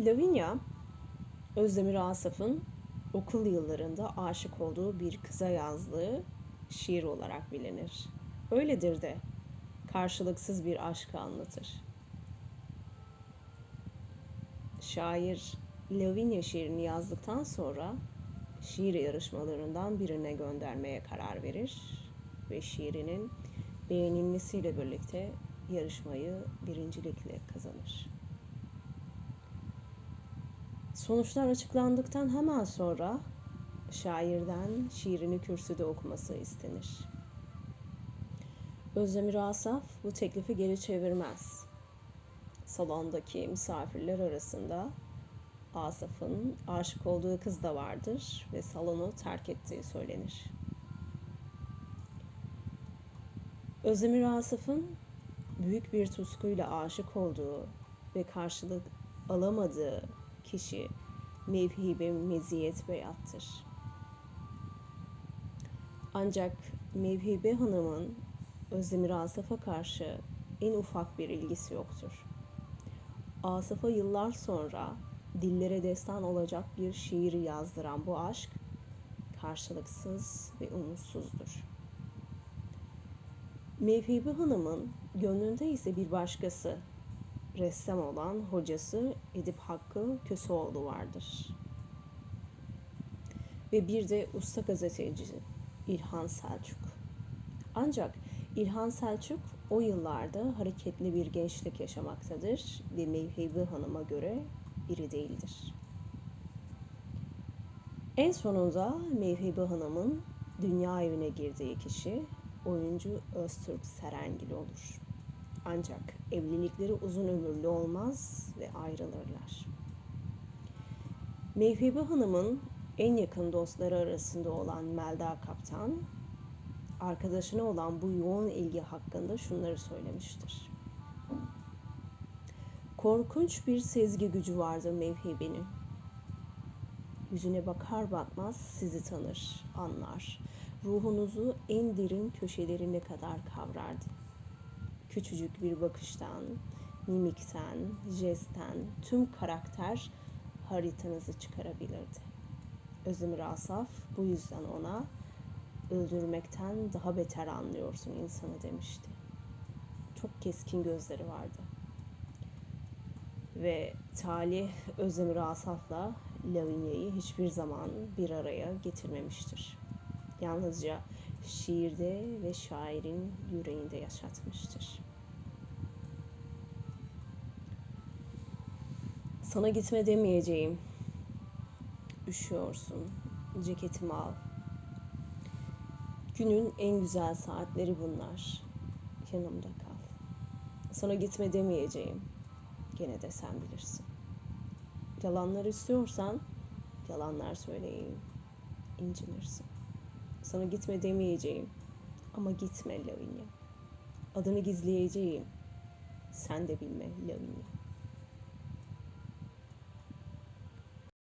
Lavinia, Özdemir Asaf'ın okul yıllarında aşık olduğu bir kıza yazdığı şiir olarak bilinir. Öyledir de karşılıksız bir aşkı anlatır. Şair Lavinia şiirini yazdıktan sonra şiir yarışmalarından birine göndermeye karar verir ve şiirinin beğenilmesiyle birlikte yarışmayı birincilikle kazanır. Sonuçlar açıklandıktan hemen sonra şairden şiirini kürsüde okuması istenir. Özdemir Asaf bu teklifi geri çevirmez. Salondaki misafirler arasında Asaf'ın aşık olduğu kız da vardır ve salonu terk ettiği söylenir. Özdemir Asaf'ın büyük bir tutkuyla aşık olduğu ve karşılık alamadığı kişi Mevhibe Meziyet Beyat'tır. Ancak Mevhibe Hanım'ın Özdemir Asaf'a karşı en ufak bir ilgisi yoktur. Asaf'a yıllar sonra dillere destan olacak bir şiir yazdıran bu aşk karşılıksız ve umutsuzdur. Mevhibe Hanım'ın gönlünde ise bir başkası, ressam olan hocası Edip Hakkı Köseoğlu vardır. Ve bir de usta gazeteci İlhan Selçuk. Ancak İlhan Selçuk o yıllarda hareketli bir gençlik yaşamaktadır ve Mevhibe Hanım'a göre biri değildir. En sonunda Mevhibe Hanım'ın dünya evine girdiği kişi oyuncu Öztürk Serengil olur. Ancak evlilikleri uzun ömürlü olmaz ve ayrılırlar. Mevhibe Hanım'ın en yakın dostları arasında olan Melda Kaptan, arkadaşına olan bu yoğun ilgi hakkında şunları söylemiştir. Korkunç bir sezgi gücü vardır Mevhibe'nin. Yüzüne bakar bakmaz sizi tanır, anlar. Ruhunuzu en derin köşelerine kadar kavrardı. Küçücük bir bakıştan, mimikten, jestten tüm karakter haritanızı çıkarabilirdi. Özdemir Asaf bu yüzden ona öldürmekten daha beter anlıyorsun insanı demişti. Çok keskin gözleri vardı. Ve talih Özdemir Asaf'la Lavinia'yı hiçbir zaman bir araya getirmemiştir. Yalnızca şiirde ve şairin yüreğinde yaşatmıştır. Sana gitme demeyeceğim. Üşüyorsun. Ceketimi al. Günün en güzel saatleri bunlar. Yanımda kal. Sana gitme demeyeceğim. Gene de sen bilirsin. Yalanlar istiyorsan yalanlar söyleyeyim. İncinirsin. Sana gitme demeyeceğim. Ama gitme Lavinia. Adını gizleyeceğim. Sen de bilme Lavinia.